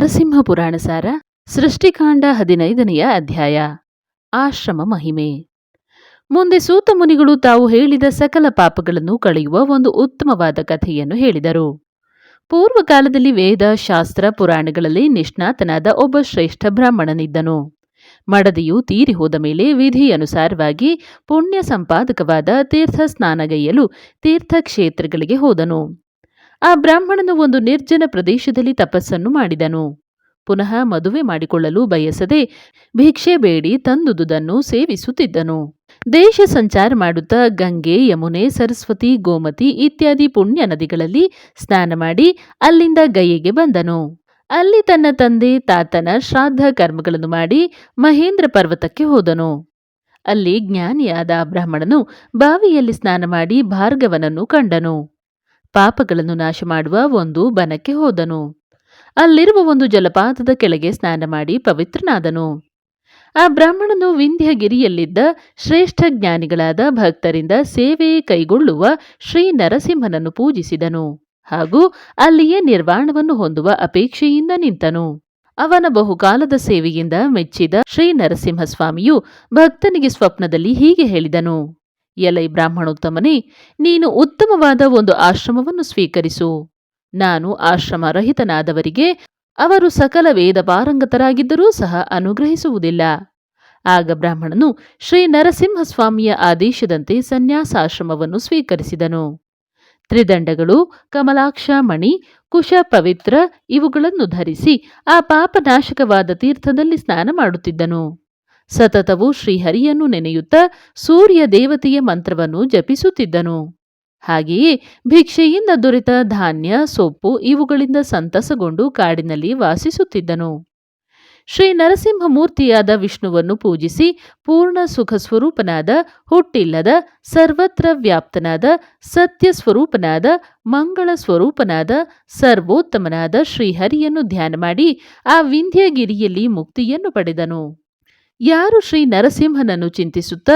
ನರಸಿಂಹ ಪುರಾಣ ಸಾರ, ಸೃಷ್ಟಿಕಾಂಡ ಹದಿನೈದನೆಯ ಅಧ್ಯಾಯ. ಆಶ್ರಮ ಮಹಿಮೆ. ಮುಂದೆ ಸೂತ ಮುನಿಗಳು ತಾವು ಹೇಳಿದ ಸಕಲ ಪಾಪಗಳನ್ನು ಕಳೆಯುವ ಒಂದು ಉತ್ತಮವಾದ ಕಥೆಯನ್ನು ಹೇಳಿದರು. ಪೂರ್ವಕಾಲದಲ್ಲಿ ವೇದ, ಶಾಸ್ತ್ರ, ಪುರಾಣಗಳಲ್ಲಿ ನಿಷ್ಣಾತನಾದ ಒಬ್ಬ ಶ್ರೇಷ್ಠ ಬ್ರಾಹ್ಮಣನಿದ್ದನು. ಮಡದಿಯು ತೀರಿ ಹೋದ ಮೇಲೆ ವಿಧಿಯನುಸಾರವಾಗಿ ಪುಣ್ಯ ಸಂಪಾದಕವಾದ ತೀರ್ಥ ಸ್ನಾನಗೈಯಲು ತೀರ್ಥಕ್ಷೇತ್ರಗಳಿಗೆ ಹೋದನು. ಆ ಬ್ರಾಹ್ಮಣನು ಒಂದು ನಿರ್ಜನ ಪ್ರದೇಶದಲ್ಲಿ ತಪಸ್ಸನ್ನು ಮಾಡಿದನು. ಪುನಃ ಮದುವೆ ಮಾಡಿಕೊಳ್ಳಲು ಬಯಸದೆ ಭಿಕ್ಷೆ ಬೇಡಿ ತಂದುದುದನ್ನು ಸೇವಿಸುತ್ತಿದ್ದನು. ದೇಶ ಸಂಚಾರ ಮಾಡುತ್ತಾ ಗಂಗೆ, ಯಮುನೆ, ಸರಸ್ವತಿ, ಗೋಮತಿ ಇತ್ಯಾದಿ ಪುಣ್ಯ ನದಿಗಳಲ್ಲಿ ಸ್ನಾನ ಮಾಡಿ ಅಲ್ಲಿಂದ ಗಯೆಗೆ ಬಂದನು. ಅಲ್ಲಿ ತನ್ನ ತಂದೆ, ತಾತನ ಶ್ರಾದ್ದ ಕರ್ಮಗಳನ್ನು ಮಾಡಿ ಮಹೇಂದ್ರ ಪರ್ವತಕ್ಕೆ ಹೋದನು. ಅಲ್ಲಿ ಜ್ಞಾನಿಯಾದ ಬ್ರಾಹ್ಮಣನು ಬಾವಿಯಲ್ಲಿ ಸ್ನಾನ ಮಾಡಿ ಭಾರ್ಗವನನ್ನು ಕಂಡನು. ಪಾಪಗಳನ್ನು ನಾಶ ಮಾಡುವ ಒಂದು ಬನಕ್ಕೆ ಹೋದನು. ಅಲ್ಲಿರುವ ಒಂದು ಜಲಪಾತದ ಕೆಳಗೆ ಸ್ನಾನ ಮಾಡಿ ಪವಿತ್ರನಾದನು. ಆ ಬ್ರಾಹ್ಮಣನು ವಿಂಧ್ಯಗಿರಿಯಲ್ಲಿದ್ದ ಶ್ರೇಷ್ಠ ಜ್ಞಾನಿಗಳಾದ ಭಕ್ತರಿಂದ ಸೇವೆ ಕೈಗೊಳ್ಳುವ ಶ್ರೀ ನರಸಿಂಹನನ್ನು ಪೂಜಿಸಿದನು ಹಾಗೂ ಅಲ್ಲಿಯೇ ನಿರ್ವಾಣವನ್ನು ಹೊಂದುವ ಅಪೇಕ್ಷೆಯಿಂದ ನಿಂತನು. ಅವನ ಬಹುಕಾಲದ ಸೇವೆಯಿಂದ ಮೆಚ್ಚಿದ ಶ್ರೀ ನರಸಿಂಹಸ್ವಾಮಿಯು ಭಕ್ತನಿಗೆ ಸ್ವಪ್ನದಲ್ಲಿ ಹೀಗೆ ಹೇಳಿದನು. ಎಲೈ ಬ್ರಾಹ್ಮಣೋತ್ತಮನೇ, ನೀನು ಉತ್ತಮವಾದ ಒಂದು ಆಶ್ರಮವನ್ನು ಸ್ವೀಕರಿಸು. ನಾನು ಆಶ್ರಮ ರಹಿತನಾದವರಿಗೆ ಅವರು ಸಕಲ ವೇದ ಪಾರಂಗತರಾಗಿದ್ದರೂ ಸಹ ಅನುಗ್ರಹಿಸುವುದಿಲ್ಲ. ಆಗ ಬ್ರಾಹ್ಮಣನು ಶ್ರೀ ನರಸಿಂಹಸ್ವಾಮಿಯ ಆದೇಶದಂತೆ ಸನ್ಯಾಸಾಶ್ರಮವನ್ನು ಸ್ವೀಕರಿಸಿದನು. ತ್ರಿದಂಡಗಳು ಕಮಲಾಕ್ಷ ಮಣಿ ಕುಶ ಪವಿತ್ರ ಇವುಗಳನ್ನು ಧರಿಸಿ ಆ ಪಾಪನಾಶಕವಾದ ತೀರ್ಥದಲ್ಲಿ ಸ್ನಾನ ಮಾಡುತ್ತಿದ್ದನು. ಸತತವು ಶ್ರೀಹರಿಯನ್ನು ನೆನೆಯುತ್ತ ಸೂರ್ಯ ದೇವತೆಯ ಮಂತ್ರವನ್ನು ಜಪಿಸುತ್ತಿದ್ದನು. ಹಾಗೆಯೇ ಭಿಕ್ಷೆಯಿಂದ ದೊರೆತ ಧಾನ್ಯ, ಸೊಪ್ಪು ಇವುಗಳಿಂದ ಸಂತಸಗೊಂಡು ಕಾಡಿನಲ್ಲಿ ವಾಸಿಸುತ್ತಿದ್ದನು. ಶ್ರೀ ನರಸಿಂಹಮೂರ್ತಿಯಾದ ವಿಷ್ಣುವನ್ನು ಪೂಜಿಸಿ ಪೂರ್ಣ ಸುಖ ಸ್ವರೂಪನಾದ ಹುಟ್ಟಿಲ್ಲದ, ಸರ್ವತ್ರ ವ್ಯಾಪ್ತನಾದ ಸತ್ಯ ಸ್ವರೂಪನಾದ ಮಂಗಳ ಸ್ವರೂಪನಾದ ಸರ್ವೋತ್ತಮನಾದ ಶ್ರೀಹರಿಯನ್ನು ಧ್ಯಾನ ಮಾಡಿ ಆ ವಿಂಧ್ಯಗಿರಿಯಲ್ಲಿ ಮುಕ್ತಿಯನ್ನು ಪಡೆದನು. ಯಾರು ಶ್ರೀ ನರಸಿಂಹನನ್ನು ಚಿಂತಿಸುತ್ತಾ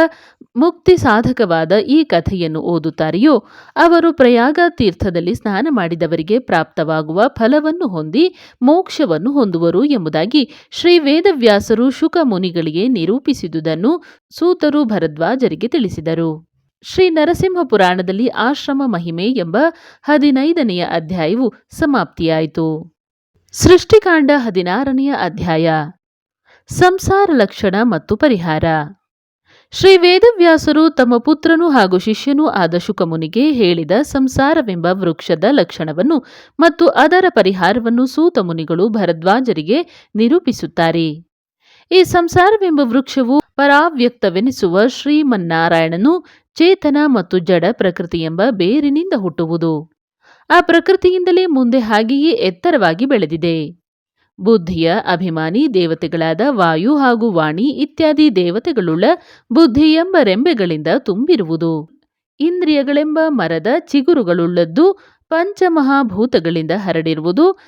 ಮುಕ್ತಿ ಸಾಧಕವಾದ ಈ ಕಥೆಯನ್ನು ಓದುತ್ತಾರೆಯೋ ಅವರು ಪ್ರಯಾಗ ತೀರ್ಥದಲ್ಲಿ ಸ್ನಾನ ಮಾಡಿದವರಿಗೆ ಪ್ರಾಪ್ತವಾಗುವ ಫಲವನ್ನು ಹೊಂದಿ ಮೋಕ್ಷವನ್ನು ಹೊಂದುವರು ಎಂಬುದಾಗಿ ಶ್ರೀ ವೇದವ್ಯಾಸರು ಶುಕ ಮುನಿಗಳಿಗೆ ನಿರೂಪಿಸಿದುದನ್ನು ಸೂತರು ಭರದ್ವಾಜರಿಗೆ ತಿಳಿಸಿದರು. ಶ್ರೀ ನರಸಿಂಹ ಪುರಾಣದಲ್ಲಿ ಆಶ್ರಮ ಮಹಿಮೆ ಎಂಬ ಹದಿನೈದನೆಯ ಅಧ್ಯಾಯವು ಸಮಾಪ್ತಿಯಾಯಿತು. ಸೃಷ್ಟಿಕಾಂಡ ಹದಿನಾರನೆಯ ಅಧ್ಯಾಯ. ಸಂಸಾರ ಲಕ್ಷಣ ಮತ್ತು ಪರಿಹಾರ. ಶ್ರೀ ವೇದವ್ಯಾಸರು ತಮ್ಮ ಪುತ್ರನು ಹಾಗೂ ಶಿಷ್ಯನೂ ಆದ ಶುಕಮುನಿಗೆ ಹೇಳಿದ ಸಂಸಾರವೆಂಬ ವೃಕ್ಷದ ಲಕ್ಷಣವನ್ನು ಮತ್ತು ಅದರ ಪರಿಹಾರವನ್ನು ಸೂತ ಮುನಿಗಳು ಭರದ್ವಾಜರಿಗೆ ನಿರೂಪಿಸುತ್ತಾರೆ. ಈ ಸಂಸಾರವೆಂಬ ವೃಕ್ಷವು ಪರಾವ್ಯಕ್ತವೆನಿಸುವ ಶ್ರೀಮನ್ನಾರಾಯಣನು ಚೇತನ ಮತ್ತು ಜಡ ಪ್ರಕೃತಿ ಎಂಬ ಬೇರಿನಿಂದ ಹುಟ್ಟುವುದು. ಆ ಪ್ರಕೃತಿಯಿಂದಲೇ ಮುಂದೆ ಹಾಗೆಯೇ ಎತ್ತರವಾಗಿ ಬೆಳೆದಿದೆ. ಬುದ್ಧಿಯ ಅಭಿಮಾನಿ ದೇವತೆಗಳಾದ ವಾಯು ಹಾಗೂ ವಾಣಿ ಇತ್ಯಾದಿ ದೇವತೆಗಳುಳ್ಳ ಬುದ್ಧಿ ಎಂಬ ರೆಂಬೆಗಳಿಂದ ತುಂಬಿರುವುದು. ಇಂದ್ರಿಯಗಳೆಂಬ ಮರದ ಚಿಗುರುಗಳುಳ್ಳದ್ದು ಪಂಚಮಹಾಭೂತಗಳಿಂದ ಹರಡಿರುವುದು.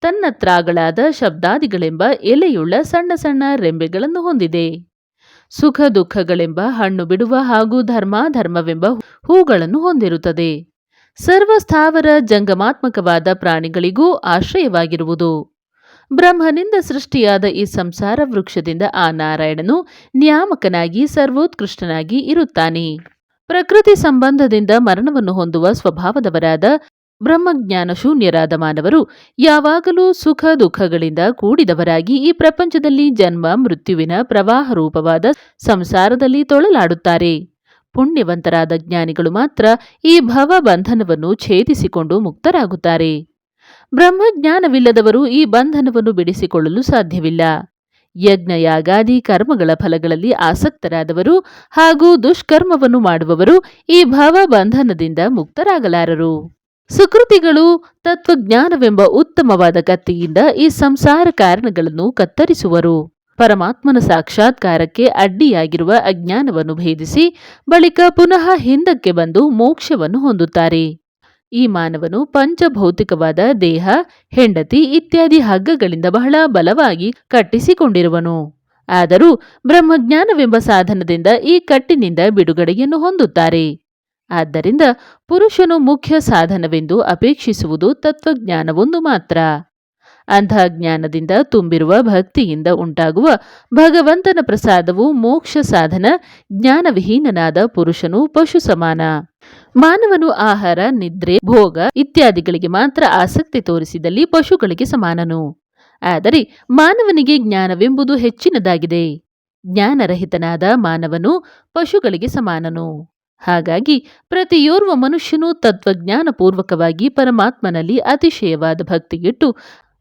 ತನ್ನತ್ರಾಗಳಾದ ಶಬ್ದಾದಿಗಳೆಂಬ ಎಲೆಯುಳ್ಳ ಸಣ್ಣ ಸಣ್ಣ ರೆಂಬೆಗಳನ್ನು ಹೊಂದಿದೆ. ಸುಖ ದುಃಖಗಳೆಂಬ ಹಣ್ಣು ಬಿಡುವ ಹಾಗೂ ಧರ್ಮಾಧರ್ಮವೆಂಬ ಹೂಗಳನ್ನು ಹೊಂದಿರುತ್ತದೆ. ಸರ್ವಸ್ಥಾವರ ಜಂಗಮಾತ್ಮಕವಾದ ಪ್ರಾಣಿಗಳಿಗೂ ಆಶ್ರಯವಾಗಿರುವುದು. ಬ್ರಹ್ಮನಿಂದ ಸೃಷ್ಟಿಯಾದ ಈ ಸಂಸಾರ ವೃಕ್ಷದಿಂದ ಆ ನಾರಾಯಣನು ನ್ಯಾಮಕನಾಗಿ ಸರ್ವೋತ್ಕೃಷ್ಟನಾಗಿ ಇರುತ್ತಾನೆ. ಪ್ರಕೃತಿ ಸಂಬಂಧದಿಂದ ಮರಣವನ್ನು ಹೊಂದುವ ಸ್ವಭಾವದವರಾದ ಬ್ರಹ್ಮಜ್ಞಾನ ಶೂನ್ಯರಾದ ಮಾನವರು ಯಾವಾಗಲೂ ಸುಖ ದುಃಖಗಳಿಂದ ಕೂಡಿದವರಾಗಿ ಈ ಪ್ರಪಂಚದಲ್ಲಿ ಜನ್ಮ, ಮೃತ್ಯುವಿನ ಪ್ರವಾಹ ರೂಪವಾದ ಸಂಸಾರದಲ್ಲಿ ತೊಳಲಾಡುತ್ತಾರೆ. ಪುಣ್ಯವಂತರಾದ ಜ್ಞಾನಿಗಳು ಮಾತ್ರ ಈ ಭವ ಬಂಧನವನ್ನು ಛೇದಿಸಿಕೊಂಡು ಮುಕ್ತರಾಗುತ್ತಾರೆ. ಬ್ರಹ್ಮಜ್ಞಾನವಿಲ್ಲದವರು ಈ ಬಂಧನವನ್ನು ಬಿಡಿಸಿಕೊಳ್ಳಲು ಸಾಧ್ಯವಿಲ್ಲ. ಯಜ್ಞ ಯಾಗಾದಿ ಕರ್ಮಗಳ ಫಲಗಳಲ್ಲಿ ಆಸಕ್ತರಾದವರು ಹಾಗೂ ದುಷ್ಕರ್ಮವನ್ನು ಮಾಡುವವರು ಈ ಭಾವ ಬಂಧನದಿಂದ ಮುಕ್ತರಾಗಲಾರರು. ಸುಕೃತಿಗಳು ತತ್ವಜ್ಞಾನವೆಂಬ ಉತ್ತಮವಾದ ಕತ್ತಿಯಿಂದ ಈ ಸಂಸಾರ ಕಾರಣಗಳನ್ನು ಕತ್ತರಿಸುವರು. ಪರಮಾತ್ಮನ ಸಾಕ್ಷಾತ್ಕಾರಕ್ಕೆ ಅಡ್ಡಿಯಾಗಿರುವ ಅಜ್ಞಾನವನ್ನು ಭೇದಿಸಿ ಬಳಿಕ ಪುನಃ ಹಿಂದಕ್ಕೆ ಬಂದು ಮೋಕ್ಷವನ್ನು ಹೊಂದುತ್ತಾರೆ. ಈ ಮಾನವನು ಪಂಚಭೌತಿಕವಾದ ದೇಹ, ಹೆಂಡತಿ ಇತ್ಯಾದಿ ಹಗ್ಗಗಳಿಂದ ಬಹಳ ಬಲವಾಗಿ ಕಟ್ಟಿಸಿಕೊಂಡಿರುವನು. ಆದರೂ ಬ್ರಹ್ಮಜ್ಞಾನವೆಂಬ ಸಾಧನದಿಂದ ಈ ಕಟ್ಟಿನಿಂದ ಬಿಡುಗಡೆಯನ್ನು ಹೊಂದುತ್ತಾರೆ. ಆದ್ದರಿಂದ ಪುರುಷನು ಮುಖ್ಯ ಸಾಧನವೆಂದು ಅಪೇಕ್ಷಿಸುವುದು ತತ್ವಜ್ಞಾನವೊಂದು ಮಾತ್ರ. ಅಂಧಜ್ಞಾನದಿಂದ ತುಂಬಿರುವ ಭಕ್ತಿಯಿಂದ ಉಂಟಾಗುವ ಭಗವಂತನ ಪ್ರಸಾದವು ಮೋಕ್ಷ ಸಾಧನ ಜ್ಞಾನವಿಹೀನನಾದ ಪುರುಷನು ಪಶು ಸಮಾನ ಮಾನವನು ಆಹಾರ, ನಿದ್ರೆ, ಭೋಗ ಇತ್ಯಾದಿಗಳಿಗೆ ಮಾತ್ರ ಆಸಕ್ತಿ ತೋರಿಸಿದಲ್ಲಿ ಪಶುಗಳಿಗೆ ಸಮಾನನು. ಆದರೆ ಮಾನವನಿಗೆ ಜ್ಞಾನವೆಂಬುದು ಹೆಚ್ಚಿನದಾಗಿದೆ. ಜ್ಞಾನರಹಿತನಾದ ಮಾನವನು ಪಶುಗಳಿಗೆ ಸಮಾನನು. ಹಾಗಾಗಿ ಪ್ರತಿಯೋರ್ವ ಮನುಷ್ಯನು ತತ್ವಜ್ಞಾನಪೂರ್ವಕವಾಗಿ ಪರಮಾತ್ಮನಲ್ಲಿ ಅತಿಶಯವಾದ ಭಕ್ತಿಗಿಟ್ಟು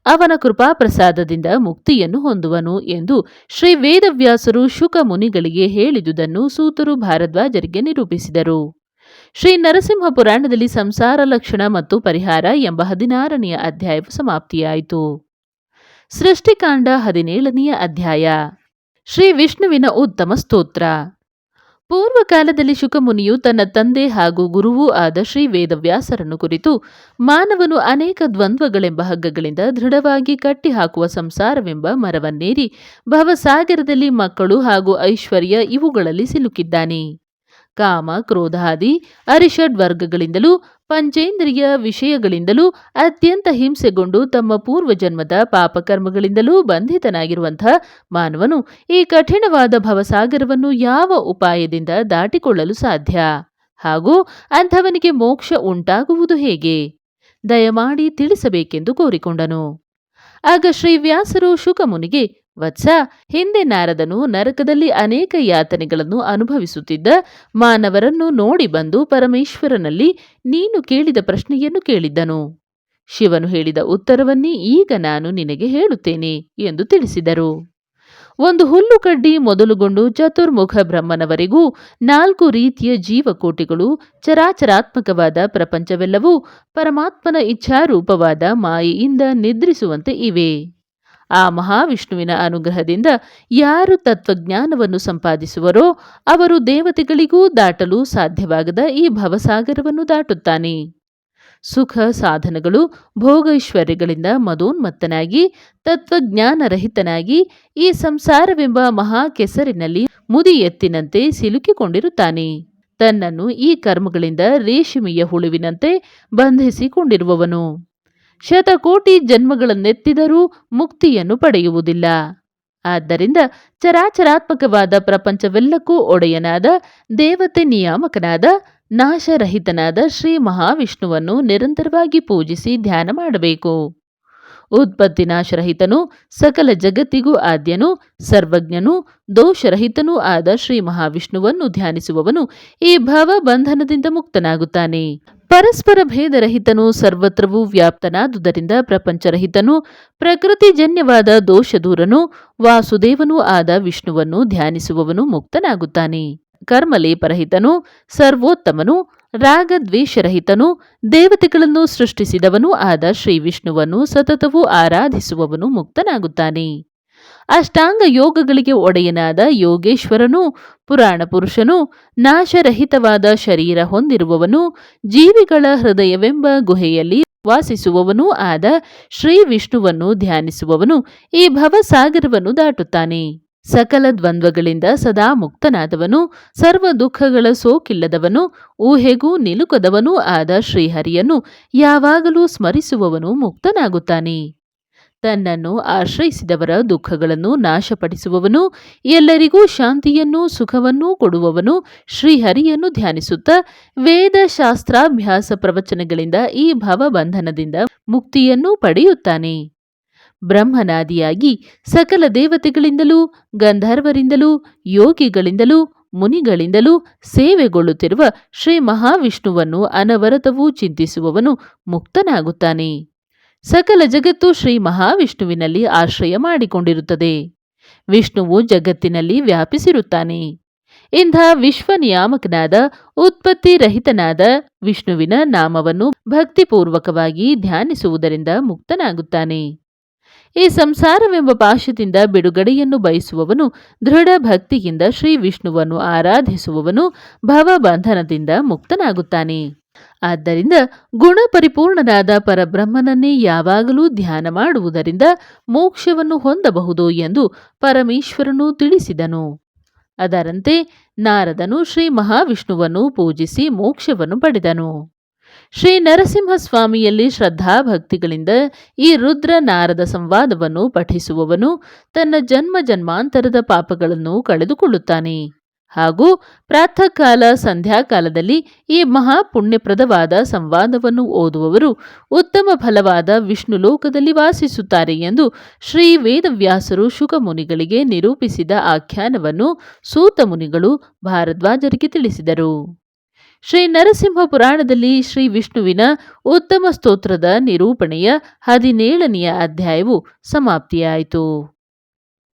ಅವನ ಕೃಪಾ ಪ್ರಸಾದದಿಂದ ಮುಕ್ತಿಯನ್ನು ಹೊಂದುವನು ಎಂದು ಶ್ರೀ ವೇದವ್ಯಾಸರು ಶುಕ ಮುನಿಗಳಿಗೆ ಹೇಳಿದುದನ್ನು ಸೂತರು ಭಾರದ್ವಾಜರಿಗೆ ನಿರೂಪಿಸಿದರು. ಶ್ರೀ ನರಸಿಂಹ ಪುರಾಣದಲ್ಲಿ ಸಂಸಾರ ಲಕ್ಷಣ ಮತ್ತು ಪರಿಹಾರ ಎಂಬ ಹದಿನಾರನೆಯ ಅಧ್ಯಾಯವು ಸಮಾಪ್ತಿಯಾಯಿತು. ಸೃಷ್ಟಿಕಾಂಡ ಹದಿನೇಳನೆಯ ಅಧ್ಯಾಯ. ಶ್ರೀ ವಿಷ್ಣುವಿನ ಉತ್ತಮ ಸ್ತೋತ್ರ. ಪೂರ್ವಕಾಲದಲ್ಲಿ ಶುಕಮುನಿಯು ತನ್ನ ತಂದೆ ಹಾಗೂ ಗುರುವೂ ಆದ ಶ್ರೀ ವೇದವ್ಯಾಸರನ್ನು ಕುರಿತು ಮಾನವನು ಅನೇಕ ದ್ವಂದ್ವಗಳೆಂಬ ಹಗ್ಗಗಳಿಂದ ದೃಢವಾಗಿ ಕಟ್ಟಿಹಾಕುವ ಸಂಸಾರವೆಂಬ ಮರವನ್ನೇರಿ ಭವಸಾಗರದಲ್ಲಿ ಮಕ್ಕಳು ಹಾಗೂ ಐಶ್ವರ್ಯ ಇವುಗಳಲ್ಲಿ ಸಿಲುಕಿದ್ದಾನೆ. ಕಾಮ, ಕ್ರೋಧಾದಿ, ಅರಿಷಡ್ ವರ್ಗಗಳಿಂದಲೂ, ಪಂಚೇಂದ್ರಿಯ ವಿಷಯಗಳಿಂದಲೂ, ಅತ್ಯಂತ ಹಿಂಸೆಗೊಂಡು ತಮ್ಮ ಪೂರ್ವಜನ್ಮದ ಪಾಪಕರ್ಮಗಳಿಂದಲೂ ಬಂಧಿತನಾಗಿರುವಂಥ ಮಾನವನು ಈ ಕಠಿಣವಾದ ಭವಸಾಗರವನ್ನು ಯಾವ ಉಪಾಯದಿಂದ ದಾಟಿಕೊಳ್ಳಲು ಸಾಧ್ಯ? ಹಾಗೂ ಅಂಥವನಿಗೆ ಮೋಕ್ಷ ಉಂಟಾಗುವುದು ಹೇಗೆ? ದಯಮಾಡಿ ತಿಳಿಸಬೇಕೆಂದು ಕೋರಿಕೊಂಡನು. ಆಗ ಶ್ರೀ ವ್ಯಾಸರು ಶುಕಮುನಿಗೆ ವತ್ಸ ಹಿಂದೆ ನಾರದನು ನರಕದಲ್ಲಿ ಅನೇಕ ಯಾತನೆಗಳನ್ನು ಅನುಭವಿಸುತ್ತಿದ್ದ ಮಾನವರನ್ನು ನೋಡಿ ಬಂದು ಪರಮೇಶ್ವರನಲ್ಲಿ ನೀನು ಕೇಳಿದ ಪ್ರಶ್ನೆಯನ್ನು ಕೇಳಿದ್ದನು. ಶಿವನು ಹೇಳಿದ ಉತ್ತರವನ್ನೇ ಈಗ ನಾನು ನಿನಗೆ ಹೇಳುತ್ತೇನೆ ಎಂದು ತಿಳಿಸಿದರು. ಒಂದು ಹುಲ್ಲು ಕಡ್ಡಿ ಮೊದಲುಗೊಂಡು ಚತುರ್ಮುಖ ಬ್ರಹ್ಮನವರೆಗೂ ನಾಲ್ಕು ರೀತಿಯ ಜೀವಕೋಟಿಗಳು, ಚರಾಚರಾತ್ಮಕವಾದ ಪ್ರಪಂಚವೆಲ್ಲವೂ ಪರಮಾತ್ಮನ ಇಚ್ಛಾರೂಪವಾದ ಮಾಯೆಯಿಂದ ನಿದ್ರಿಸುವಂತೆ ಇವೆ. ಆ ಮಹಾವಿಷ್ಣುವಿನ ಅನುಗ್ರಹದಿಂದ ಯಾರು ತತ್ವಜ್ಞಾನವನ್ನು ಸಂಪಾದಿಸುವರೋ ಅವರು ದೇವತೆಗಳಿಗೂ ದಾಟಲು ಸಾಧ್ಯವಾಗದ ಈ ಭವಸಾಗರವನ್ನು ದಾಟುತ್ತಾನೆ. ಸುಖ ಸಾಧನಗಳು ಭೋಗೈಶ್ವರ್ಯಗಳಿಂದ ಮದೋನ್ಮತ್ತನಾಗಿ, ತತ್ವಜ್ಞಾನರಹಿತನಾಗಿ ಈ ಸಂಸಾರವೆಂಬ ಮಹಾ ಕೆಸರಿನಲ್ಲಿ ಮುದಿ ಎತ್ತಿನಂತೆ ಸಿಲುಕಿಕೊಂಡಿರುತ್ತಾನೆ. ತನ್ನನ್ನು ಈ ಕರ್ಮಗಳಿಂದ ರೇಷ್ಮೆಯ ಹುಳುವಿನಂತೆ ಬಂಧಿಸಿಕೊಂಡಿರುವವನು. ಶತಕೋಟಿ ಜನ್ಮಗಳನ್ನೆತ್ತಿದರೂ ಮುಕ್ತಿಯನ್ನು ಪಡೆಯುವುದಿಲ್ಲ. ಆದ್ದರಿಂದ ಚರಾಚರಾತ್ಮಕವಾದ ಪ್ರಪಂಚವೆಲ್ಲಕ್ಕೂ ಒಡೆಯನಾದ, ದೇವತೆ ನಿಯಾಮಕನಾದ, ನಾಶರಹಿತನಾದ ಶ್ರೀ ಮಹಾವಿಷ್ಣುವನ್ನು ನಿರಂತರವಾಗಿ ಪೂಜಿಸಿ ಧ್ಯಾನ ಮಾಡಬೇಕು. ಉತ್ಪತ್ತಿ ನಾಶರಹಿತನು, ಸಕಲ ಜಗತ್ತಿಗೂ ಆದ್ಯನು, ಸರ್ವಜ್ಞನು, ದೋಷರಹಿತನೂ ಆದ ಶ್ರೀ ಮಹಾವಿಷ್ಣುವನ್ನು ಧ್ಯಾನಿಸುವವನು ಈ ಭಾವ ಬಂಧನದಿಂದ ಮುಕ್ತನಾಗುತ್ತಾನೆ. ಪರಸ್ಪರ ಭೇದರಹಿತನು ಸರ್ವತ್ರವೂ ವ್ಯಾಪ್ತನಾದುದರಿಂದ ಪ್ರಪಂಚರಹಿತನು, ಪ್ರಕೃತಿಜನ್ಯವಾದ ದೋಷದೂರನು, ವಾಸುದೇವನೂ ಆದ ವಿಷ್ಣುವನ್ನು ಧ್ಯಾನಿಸುವವನು ಮುಕ್ತನಾಗುತ್ತಾನೆ. ಕರ್ಮಲೇಪರಹಿತನು ಸರ್ವೋತ್ತಮನು, ರಾಗದ್ವೇಷರಹಿತನು, ದೇವತೆಗಳನ್ನು ಸೃಷ್ಟಿಸಿದವನೂ ಆದ ಶ್ರೀ ವಿಷ್ಣುವನ್ನು ಸತತವೂ ಆರಾಧಿಸುವವನು ಮುಕ್ತನಾಗುತ್ತಾನೆ. ಅಷ್ಟಾಂಗ ಯೋಗಗಳಿಗೆ ಒಡೆಯನಾದ ಯೋಗೇಶ್ವರನು, ಪುರಾಣ ಪುರುಷನು, ನಾಶರಹಿತವಾದ ಶರೀರ ಹೊಂದಿರುವವನು, ಜೀವಿಗಳ ಹೃದಯವೆಂಬ ಗುಹೆಯಲ್ಲಿ ವಾಸಿಸುವವನೂ ಆದ ಶ್ರೀ ವಿಷ್ಣುವನ್ನು ಧ್ಯಾನಿಸುವವನು, ಈ ಭವಸಾಗರವನ್ನು ದಾಟುತ್ತಾನೆ. ಸಕಲ ದ್ವಂದ್ವಗಳಿಂದ ಸದಾ ಮುಕ್ತನಾದವನು, ಸರ್ವ ದುಃಖಗಳ ಸೋಕಿಲ್ಲದವನು, ಊಹೆಗೂ ನಿಲುಕದವನೂ ಆದ ಶ್ರೀಹರಿಯನ್ನು ಯಾವಾಗಲೂ ಸ್ಮರಿಸುವವನು ಮುಕ್ತನಾಗುತ್ತಾನೆ. ತನ್ನನ್ನು ಆಶ್ರಯಿಸಿದವರ ದುಃಖಗಳನ್ನು ನಾಶಪಡಿಸುವವನು, ಎಲ್ಲರಿಗೂ ಶಾಂತಿಯನ್ನೂ ಸುಖವನ್ನೂ ಕೊಡುವವನು ಶ್ರೀಹರಿಯನ್ನು ಧ್ಯಾನಿಸುತ್ತಾ ವೇದ ಶಾಸ್ತ್ರಾಭ್ಯಾಸ ಪ್ರವಚನಗಳಿಂದ ಈ ಭಾವಬಂಧನದಿಂದ ಮುಕ್ತಿಯನ್ನು ಪಡೆಯುತ್ತಾನೆ. ಬ್ರಹ್ಮನಾದಿಯಾಗಿ ಸಕಲ ದೇವತೆಗಳಿಂದಲೂ, ಗಂಧರ್ವರಿಂದಲೂ, ಯೋಗಿಗಳಿಂದಲೂ, ಮುನಿಗಳಿಂದಲೂ ಸೇವೆಗೊಳ್ಳುತ್ತಿರುವ ಶ್ರೀ ಮಹಾವಿಷ್ಣುವನ್ನು ಅನವರತವೂ ಚಿಂತಿಸುವವನು ಮುಕ್ತನಾಗುತ್ತಾನೆ. ಸಕಲ ಜಗತ್ತು ಶ್ರೀ ಮಹಾವಿಷ್ಣುವಿನಲ್ಲಿ ಆಶ್ರಯ ಮಾಡಿಕೊಂಡಿರುತ್ತದೆ. ವಿಷ್ಣುವು ಜಗತ್ತಿನಲ್ಲಿ ವ್ಯಾಪಿಸಿರುತ್ತಾನೆ. ಇಂಥ ವಿಶ್ವನಿಯಾಮಕನಾದ ಉತ್ಪತ್ತಿ ರಹಿತನಾದ ವಿಷ್ಣುವಿನ ನಾಮವನ್ನು ಭಕ್ತಿಪೂರ್ವಕವಾಗಿ ಧ್ಯಾನಿಸುವುದರಿಂದ ಮುಕ್ತನಾಗುತ್ತಾನೆ. ಈ ಸಂಸಾರವೆಂಬ ಪಾಶದಿಂದ ಬಿಡುಗಡೆಯನ್ನು ಬಯಸುವವನು, ದೃಢ ಭಕ್ತಿಯಿಂದ ಶ್ರೀ ವಿಷ್ಣುವನ್ನು ಆರಾಧಿಸುವವನು ಭವಬಂಧನದಿಂದ ಮುಕ್ತನಾಗುತ್ತಾನೆ. ಆದ್ದರಿಂದ ಗುಣಪರಿಪೂರ್ಣನಾದ ಪರಬ್ರಹ್ಮನನ್ನೇ ಯಾವಾಗಲೂ ಧ್ಯಾನ ಮಾಡುವುದರಿಂದ ಮೋಕ್ಷವನ್ನು ಹೊಂದಬಹುದು ಎಂದು ಪರಮೇಶ್ವರನು ತಿಳಿಸಿದನು. ಅದರಂತೆ ನಾರದನು ಶ್ರೀ ಮಹಾವಿಷ್ಣುವನ್ನು ಪೂಜಿಸಿ ಮೋಕ್ಷವನ್ನು ಪಡೆದನು. ಶ್ರೀ ನರಸಿಂಹಸ್ವಾಮಿಯಲ್ಲಿ ಶ್ರದ್ಧಾಭಕ್ತಿಗಳಿಂದ ಈ ರುದ್ರ ನಾರದ ಸಂವಾದವನ್ನು ಪಠಿಸುವವನು ತನ್ನ ಜನ್ಮ ಜನ್ಮಾಂತರದ ಪಾಪಗಳನ್ನು ಕಳೆದುಕೊಳ್ಳುತ್ತಾನೆ. ಹಾಗೂ ಪ್ರಾತಃ ಕಾಲ ಸಂಧ್ಯಾಕಾಲದಲ್ಲಿ ಈ ಮಹಾ ಪುಣ್ಯಪ್ರದವಾದ ಸಂವಾದವನ್ನು ಓದುವವರು ಉತ್ತಮ ಫಲವಾದ ವಿಷ್ಣು ಲೋಕದಲ್ಲಿ ವಾಸಿಸುತ್ತಾರೆ ಎಂದು ಶ್ರೀ ವೇದವ್ಯಾಸರು ಶುಕಮುನಿಗಳಿಗೆ ನಿರೂಪಿಸಿದ ಆಖ್ಯಾನವನ್ನು ಸೂತ ಮುನಿಗಳು ಭಾರದ್ವಾಜರಿಗೆ ತಿಳಿಸಿದರು. ಶ್ರೀ ನರಸಿಂಹ ಪುರಾಣದಲ್ಲಿ ಶ್ರೀ ವಿಷ್ಣುವಿನ ಉತ್ತಮ ಸ್ತೋತ್ರದ ನಿರೂಪಣೆಯ ಹದಿನೇಳನೆಯ ಅಧ್ಯಾಯವು ಸಮಾಪ್ತಿಯಾಯಿತು.